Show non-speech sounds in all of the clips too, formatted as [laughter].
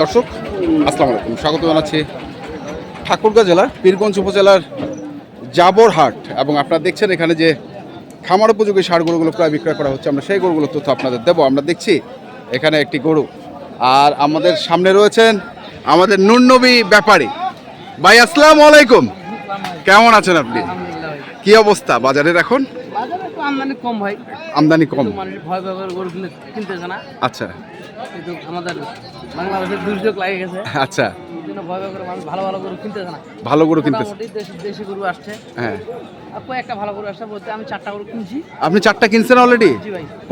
দর্শক, আসসালামু আলাইকুম। স্বাগত জানাচ্ছি ঠাকুরগাঁ জেলার পীরগঞ্জ উপজেলার জাবরহাট এবং আপনারা দেখছেন এখানে যে খামার উপযোগী সার গরুগুলো প্রায় বিক্রয় করা হচ্ছে। আমরা সেই গরুগুলোর তথ্য আপনাদের দেবো। আমরা দেখছি এখানে একটি গরু। আর আমাদের সামনে রয়েছেন আমাদের নুরনবী ব্যাপারী। ভাই, আসসালামু আলাইকুম। কেমন আছেন আপনি? কি অবস্থা? বাজারের এখন? আমদানি কম ভাই আমদানি কম। মানুষ ভয় করে কিনে কিনতেছে না। আচ্ছা। কিন্তু আমাদের বাংলাদেশের দুর্যোগ লাগে গেছে। আচ্ছা। ভালো ভালো গরু কিনতেছে না। ভালো গরু কিনতেছে। দেশি গরু আসছে। হ্যাঁ। আর ভালো গরু আসছে বলতে আমি চারটা গরু কিনছি। আপনি চারটা কিনছেন অলরেডি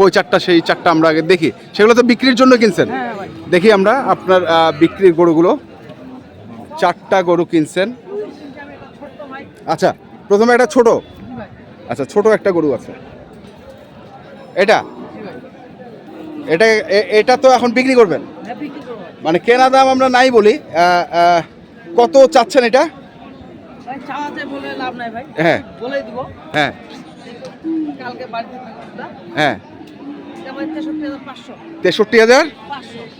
ওই চারটা? সেই চারটা আমরা আগে দেখি। সেগুলো তো বিক্রির জন্য কিনছেন। হ্যাঁ দেখি আমরা আপনার বিক্রির গরুগুলো। চারটা গরু কিনছেন। আচ্ছা প্রথমে একটা ছোট। আচ্ছা ছোট একটা গরু আছে। এটা? এটা এটা তো এখন বিক্রি করবেন? হ্যাঁ মানে কেনা দাম আমরা নাই বলি কত চাচ্ছেন এটা? হ্যাঁ। হ্যাঁ। হ্যাঁ। তেষট্টি হাজার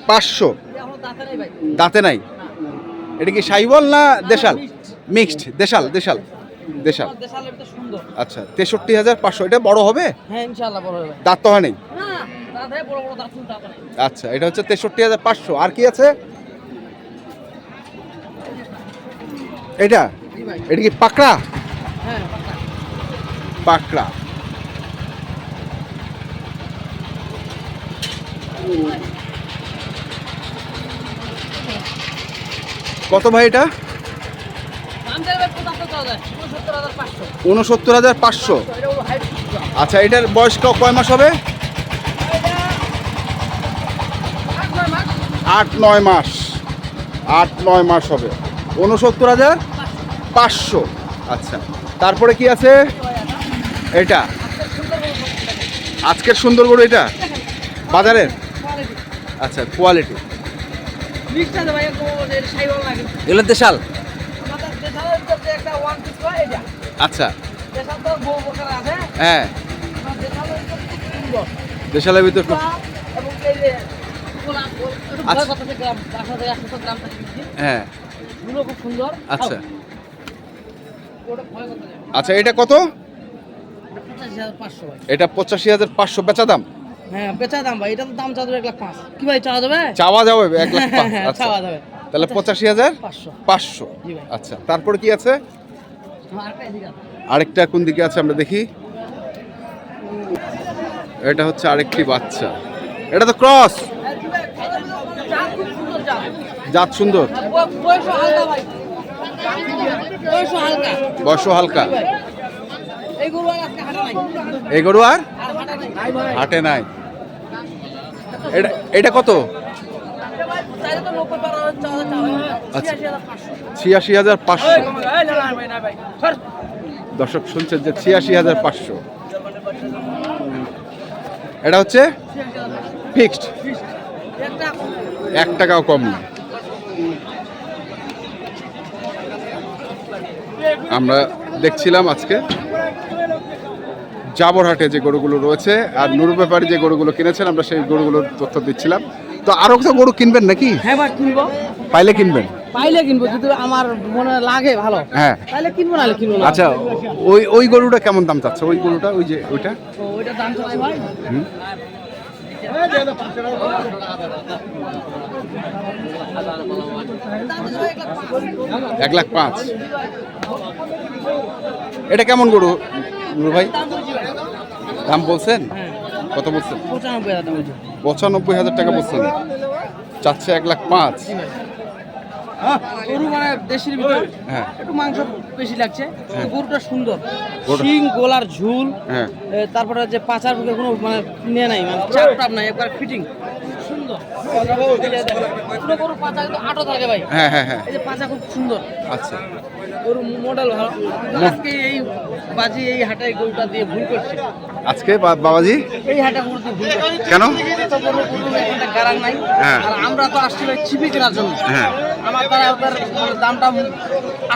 পাঁচশো। দাঁতে নাই এটা কি সাইবল না দেশাল? মিক্সড দেশাল দেশাল। দেশাল। আচ্ছা তেষট্টি হাজার পাঁচশো। এটা বড় হবে? হ্যাঁ দাঁত তো হয় নেই? আচ্ছা এটা হচ্ছে তেষট্টি হাজার পাঁচশো। আর কি আছে? এটা? এটা কি পাকড়া? হ্যাঁ পাকড়া। কত ভাই এটা দাম দেবে পঁচাত্তর হাজার উনসত্তর হাজার পাঁচশো। আচ্ছা এটার বয়স কয় মাস হবে? আট নয় মাস। আট নয় মাস হবে। উনসত্তর হাজার পাঁচশো। আচ্ছা তারপরে কি আছে? এটা। আজকের সুন্দর গরু এটা? বাজারের? আচ্ছা কোয়ালিটি এগুলো দেশাল আমাদের দেশালের ভিতরে একটা ওয়ান পিস হয় এটা আচ্ছা। হ্যাঁ। দেশালের ভিতরে খুব আচ্ছা। হ্যাঁ। আচ্ছা। আচ্ছা এটা কত? পঁচাশি হাজার পাঁচশো ভাই। এটা পঁচাশি হাজার পাঁচশো বেচা দাম? হ্যাঁ বেচা দাম ভাই। এটা তো দাম চাওয়া যাবে এক লাখ পাঁচ। কি ভাই চাওয়া যাবে? চাওয়া যাবে এক লাখ [laughs] পাঁচ চাওয়া যাবে। তাহলে পঁচাশি হাজার পাঁচশো। পাঁচশো। আচ্ছা তারপরে কি আছে? আরেকটা কোন দিকে আছে আমরা দেখি এটা হচ্ছে আরেকটি বাচ্চা এটা তো ক্রস জাত সুন্দর জাত। জাত সুন্দর বয়- বয়সও হালকা। এই গরু আর হাঁটা নাই এটা এটা কত আচ্ছা। ছিয়াশি হাজার পাঁচশো। দর্শক শুনছেন যে ছিয়াশি হাজার পাঁচশো। এটা হচ্ছে। ফিক্সড। এক টাকাও কম না। আমরা দেখছিলাম আজকে জাবরহাটে যে গরুগুলো রয়েছে আর নুরু ব্যাপারী যে গরুগুলো কিনেছেন আমরা সেই গরুগুলোর তথ্য দিচ্ছিলাম। তো আরও তো গরু কিনবেন নাকি? হ্যাঁ কিনবো। পাইলে কিনবেন। পাইলে কিনবো যদি আমার মনে লাগে ভালো হ্যাঁ। তাহলে কিনবো নাহলে কিনবো না। আচ্ছা ওই ওই গরুটা কেমন দাম চাচ্ছে? ওই গরুটা ওই যে ওইটা? ওইটা দাম চাচ্ছি ভাই। এক লাখ পাঁচ। এটা কেমন গরু নুরু ভাই? দাম বলছেন? কত বলছেন। পঁচানব্বই হাজার টাকা বলছেন। চাচ্ছে এক লাখ পাঁচ। গরু মানে দেশের ভিতর হ্যাঁ। একটু মাংস বেশি লাগছে। গরুটা সুন্দর। শিং গোলার ঝুল হ্যাঁ। তারপরে যে পাচার কোনো মানে নিয়ে নাই মানে চাপ টাপ নাই একবার ফিটিং সুন্দর। এই যে দেখো, পুরো গরু পাচা কিন্তু আটো থাকে ভাই। হ্যাঁ হ্যাঁ হ্যাঁ। এই যে পাচা খুব সুন্দর। আচ্ছা। গরু মডেল ভালো। আজকে এই বাজি এই গরুটা দিয়ে ভুল করছে। আজকে বাবাজি? এই হাটে গরু দিয়ে ভুল কেন? গরু নাই। হ্যাঁ। আর আমরা তো আসছি ভাই ছিপি কেনার জন্য। হ্যাঁ। আমার দ্বারা ওদের দামটা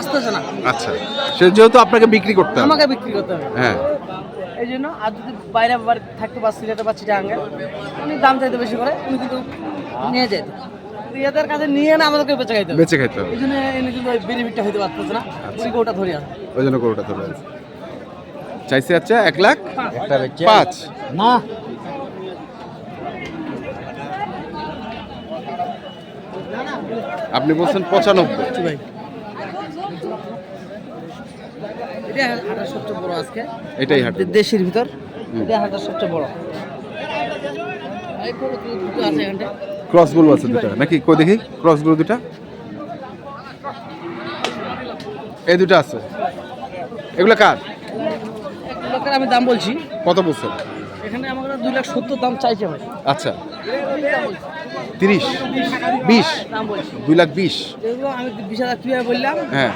আসতেছে না। আচ্ছা। সে যেহেতু আপনাকে বিক্রি করতে হবে। আমাকে বিক্রি করতে হবে। হ্যাঁ। এই জন্য আর যদি বাইরে থাকতে বা সিলেটে বা চিটাঙ্গে উনি দাম চাইতে বেশি করে উনি কিন্তু নিয়ে যেত এদের কাছে নিয়ে না আমাদেরকে বেঁচে খাইতে বেঁচে খাইতে হবে। এই জন্য এনে কিন্তু ওই বেনিফিটটা হইতে পারতেছে না উনি ওটা ধরে আসে ওই জন্য গরুটা ধরে আছে। চাইছে আচ্ছা এক লাখ একটা বেচে পাঁচ। না। আপনি বলছেন পঁচানব্বই। জি হাটার সবচেয়ে বড় আজকে। এটাই হাট দেশের ভিতর। এটা হাটার সবচেয়ে বড়। এই বড় দুটো ক্রসগুলো আছে নাকি কই দেখি? ক্রসগুলো দুটা? এই দুটো আছে। এগুলো কার? আমি দাম বলছি। কত বলছেন এখানে দুই লাখ সত্তর দাম চাইছে ভাই। আচ্ছা। তিরিশ? বিশ দাম বলছি। দুই লাখ বিশ? এগুলো আমি বিশ হাজার কীভাবে বললাম? হ্যাঁ।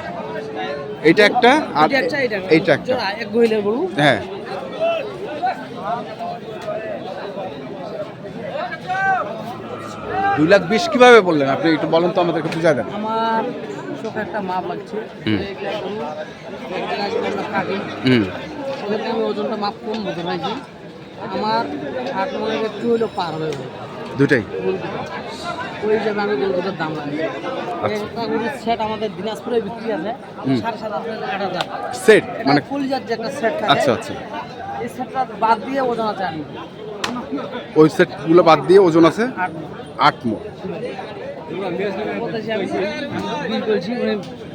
এইটা একটা আর এটা একটা এইটা একটা। এক গহিলের গরু। হ্যাঁ। দুই লাখ বিশ কীভাবে বললেন? আপনি একটু বলেন তো আমাদেরকে বুঝা দেন। আমার চোখে একটা মাপ লাগছে। ওজনটা মাপ কম পারছি আমার আট মনে একটু হলেও পার ভাই দুটাই। ওই হিসাবে আমি দুটোর দাম সেট আমাদের দিনাজপুরে বিক্রি আছে সাড়ে সাত আট হাজার। সেট মানে যে একটা সেট আচ্ছা আচ্ছা। এই সেটটা বাদ দিয়ে ওজন আছে ওই সেটগুলো বাদ দিয়ে ওজন আছে আট মো উনি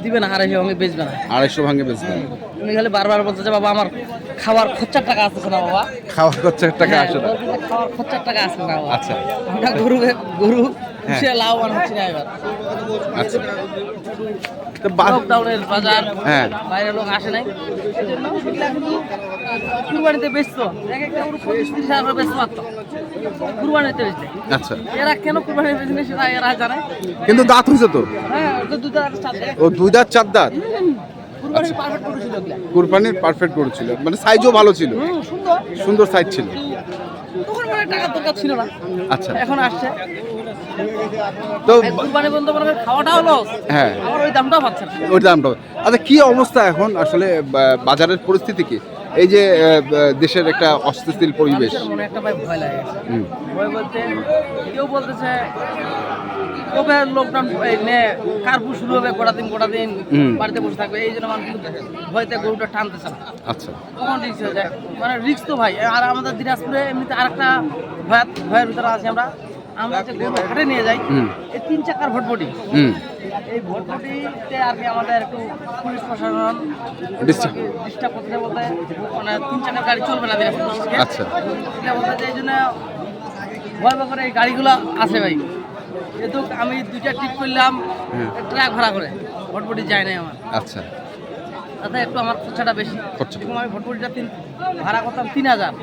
দিবে না আড়াইশো ভাঙে বেচবে না। আড়াইশো ভাঙে বেচবেন উনি খালি বারবার বাবা আমার খাবার খরচার টাকা আসতেছে না বাবা। খাওয়ার খরচা টাকা হ্যাঁ, আসে না। খরচার টাকা আসছে না বাবা। আচ্ছা। গরু গরু হ্যাঁ। লাভবান হচ্ছে না এবার। আচ্ছা। লকডাউনের বাজার হ্যাঁ। বাইরের লোক আসে নাই। এই কিন্তু কুরবানিতে বেচতো এক একটা গরু পঁচিশ তিরিশ হাজার করে বেচতে পারতো কুরবানিতে বেচলে আচ্ছা। এরা কেন কুরবানিতে বেচলে সেটা এরা জানে। কিন্তু দাঁত হয়েছে তো হ্যাঁ চার দেয়। ও দুই দাঁত? চার দাঁত কুরবানির পারফেক্ট গরু ছিল এগুলা কুরবানির পারফেক্ট গরু ছিল। মানে সাইজও ভালো ছিল। সুন্দর। সুন্দর সাইজ ছিল। তখন মানে ছিল না। আচ্ছা। এখন আসছে। তো কুরবানি হ্যাঁ। আবার ওই দামটাও পাচ্ছে ওই দামটা। আচ্ছা কি অবস্থা এখন আসলে বাজারের পরিস্থিতি কি? এই যে দেশের একটা অস্থিতিশীল পরিবেশ। মনে একটা ভাই ভয় লাগে। ভয় বলতে কেউ বলতেছে কবে লকডাউন নে কার্ফু শুরু হবে গোটা দিন গোটা দিন বাড়িতে বসে থাকবে। এই জন্য মানুষ ভয়তে গরুটা টানতেছে না। আচ্ছা। তখন রিক্স হয়ে যায়। মানে রিক্স তো ভাই। আর আমাদের দিনাজপুরে এমনিতে আরেকটা ভয় ভয়ের ভিতরে আছি আমরা। আমরা যে গরু হাটে নিয়ে যাই এই তিন চাকার ভটভটি এই ভটভটিতে আর কি আমাদের একটু পুলিশ প্রশাসন. ডিস্টার্ব করতে বলতে মানে তিন চাকার গাড়ি চলবে না। আচ্ছা। এটা বলতে চাই এই জন্য ভয় করে এই গাড়িগুলো আছে ভাই। যেহেতু আমি দুইটা ঠিক করলাম। ট্রাক ভাড়া করে ভটভটি যায় নাই আমার। আচ্ছা। তাতে একটু আমার খরচাটা বেশি। এরকম আমি ভটভটিটা তিন ভাড়া করতাম তিন হাজার।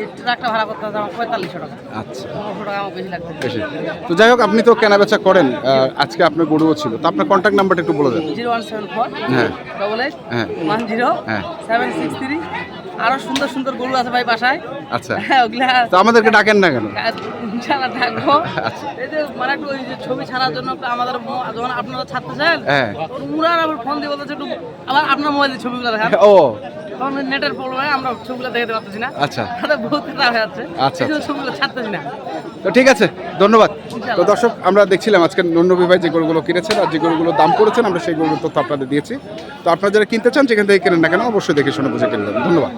এই ট্রাকটা ভাড়া করতাম আমার পঁয়তাল্লিশশো টাকা। আচ্ছা। পনেরোশো টাকা আমার বেশি লাগবে বেশি। তো যাই হোক আপনি তো কেনাবেচা করেন আজকে আপনার গরুও ছিল। তো আপনার কন্ট্যাক্ট নাম্বারটা একটু বলে দেন। জিরো ওয়ান সেভেন ফোর হ্যাঁ। ডবল এইট হ্যাঁ। ওয়ান জিরো হ্যাঁ। সেভেন সিক্স থ্রি আরও সুন্দর সুন্দর গরু আছে ভাই বাসায়। আচ্ছা। হ্যাঁ ওগুলা তো আমাদেরকে ডাকেন না কেন? ইনশাআল্লাহ থাকব [laughs] আচ্ছা। এই যে মানে একটু ওই যে ছবি ছাড়ার জন্য আমাদের যখন আপনারা ছাড়তেছেন হ্যাঁ। উনার আবার ফোন দিয়ে বলতেছে একটু আবার আপনার মোবাইলে ছবিগুলো দেখান। ও। নেটের প্রবলেম হয় আমরা ছবিগুলো দেখাতে পারতেছি না। আচ্ছা। তাদের বহুত খারাপ হয়ে যাচ্ছে। আচ্ছা, জন্য আচ্ছা। ছবিগুলো ছাড়তেছি না। তো ঠিক আছে ধন্যবাদ। তো দর্শক আমরা দেখছিলাম আজকে নন্নবী ভাই যে গরুগুলো কিনেছেন আর যে গরুগুলো দাম করেছেন আমরা সেই গরুগুলোর তথ্য আপনাদের দিয়েছি। তো আপনারা যারা কিনতে চান যেখান থেকে কেনেন না কেন অবশ্যই দেখে শুনে বুঝে কিনবেন। ধন্যবাদ।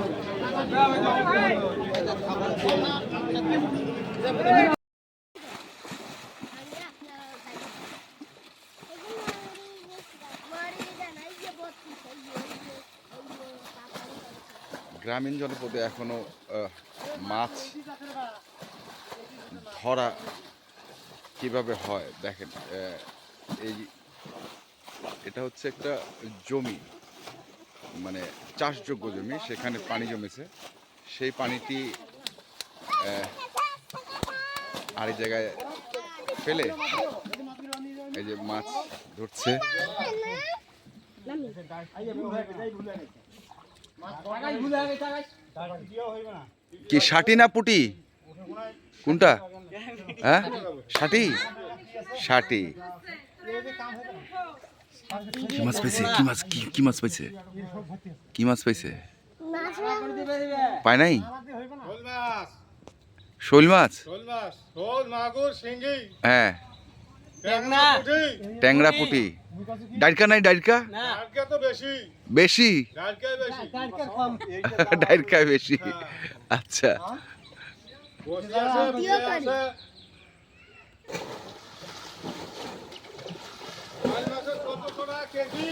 গ্রামীণ জনপদে এখনও মাছ ধরা কীভাবে হয়, দেখেন এই এটা হচ্ছে একটা জমি মানে চাষযোগ্য জমি, সেখানে পানি জমেছে। সেই পানিটি আরেক জায়গায় ফেলে এই যে মাছ ধরছে। কি ষাটি না পুটি? কোনটা? হ্যাঁ? ষাটি ষাটি কি মাছ পাইছে? কি মাছ কি কি মাছ পাইছে? কি মাছ পাইছে? পায় নাই? শোল মাছ। হ্যাঁ। ট্যাংরা পুটি। ডাইরকা নাই ডাইরকা? বেশি। ডাইরকা [laughs] বেশি। আচ্ছা। কেজি?